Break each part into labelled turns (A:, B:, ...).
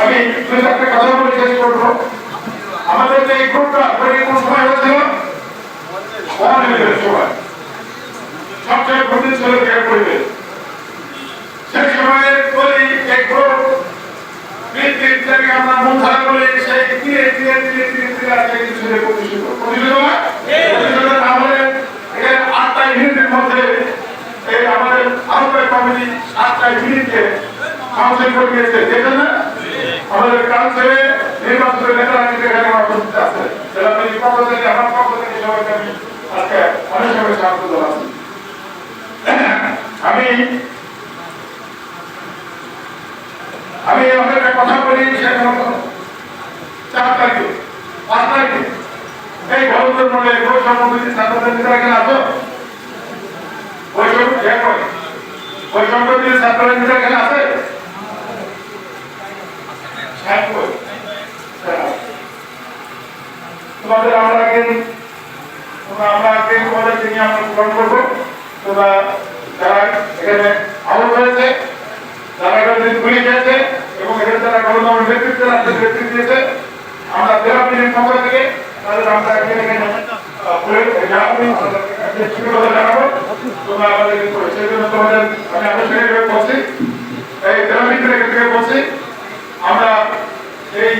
A: আমি দুই চারটে কথা বলে শেষ করব। আমাদের যে এই গ্রুপটা কোন সময় হয়েছিল? সময় সবচেয়ে কঠিন ছিল গ্রেড পরিবেশ সেই সময়ে তৈরি এই গ্রুপ আমরা মূল ধারা বলে সেই ধীরে ধীরে ধীরে ধীরে ধীরে আজকে কিছু প্রতিষ্ঠিত প্রতিষ্ঠিত না আটটা মধ্যে এই আমাদের আহ্বায়ক কমিটি আটটা ইউনিটকে কাউন্সিল করে দিয়েছে। দেখেন না? আমাদের কাউন্সিলে নির্বাচিত নেতারা কিন্তু এখানে উপস্থিত আছে জেলা কমিটির পক্ষ থেকে, আমার পক্ষ থেকে সবাইকে আমি আজকে অনেক সময় স্বাগত জানাচ্ছি আমি আমি একটা কথা বলি, সেটা চার তারিখে, পাঁচ তারিখে এই ভারতের মনে বৈষম্য বিধি ছাত্রদের নেতারা কেন বৈষম্য কে করে বৈষম্য বিধি ছাত্রদের নেতারা কেন আছে হ্যাঁ? হ্যাঁ। তোমাদের আমরা একদিন, তোমরা আমরা একদিন তোমাদেরকে নিয়ে আমরা গ্রহণ করব। তোমরা যারা এখানে আহত হয়েছে, যারা এখানে গুলি খেয়েছে এবং এখানে যারা গণতন্ত্র নেতৃত্ব রাখতে নেতৃত্ব দিয়েছে, আমরা মিলির পক্ষ থেকে তাদের আমরা এখানে জানাব তোমরা আমাদের সেই জন্য তোমাদের আমি আনুষ্ঠানিকভাবে আমরা এই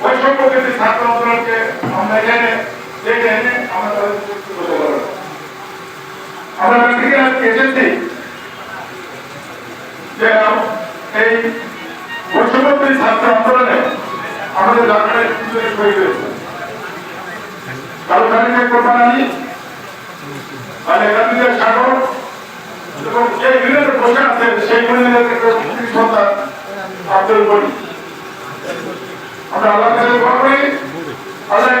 A: বৈষম্য কিন্তু ছাত্র আন্দোলনকে এখানে ডেকে এনে আমরা তাদের বলতে পারব। আমরা থেকে এসেছি যে এই বৈষম্যী ছাত্র আন্দোলনে আমাদের দরকারে কিছু শহীদ হয়েছে কারও কোরবান আলী মানে গান্ধীদের সাগর এবং যে ইউনিয়নে সেই ইউনিয়নের সন্তান আমরা আল্লাহ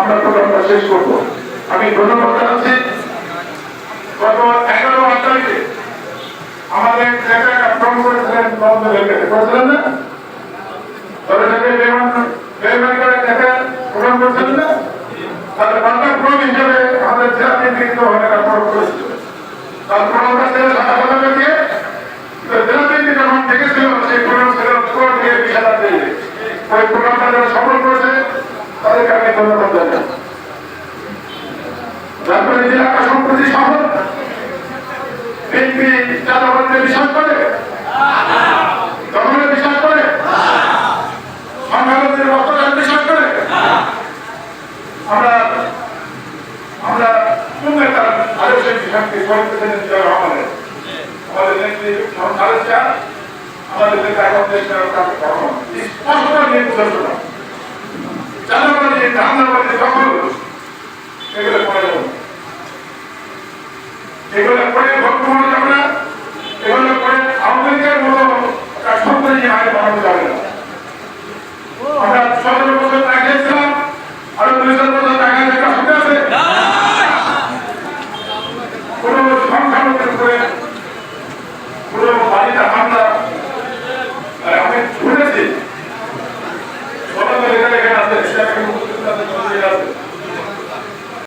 A: আমরা প্রোগ্রামটা শেষ করব। আমি ধন্যবাদ জানাচ্ছি। গত এগারো আট তারিখে আমাদের জায়গায় আক্রমণ করেছিলেন নন্দ রেলকে করেছিলেন না? হিসেবে আমাদের জেলা নির্বাচিত হয়ে আক্রমণ করেছিল। সেই প্রোগ্রামটা করেছে তাদেরকে আমি ধন্যবাদ জানাই রাজবাড়ী জেলা সম্প্রতি করে? আমরা আমরা কোন নেতার আদর্শের বিশ্বাসকে করতেছেন রহমানের আমাদের। নেত্রী খালেদ আমাদের নেতা এখন স্পষ্ট নিয়ে చంద్రబాబు రామనాథ్ ప్రభులు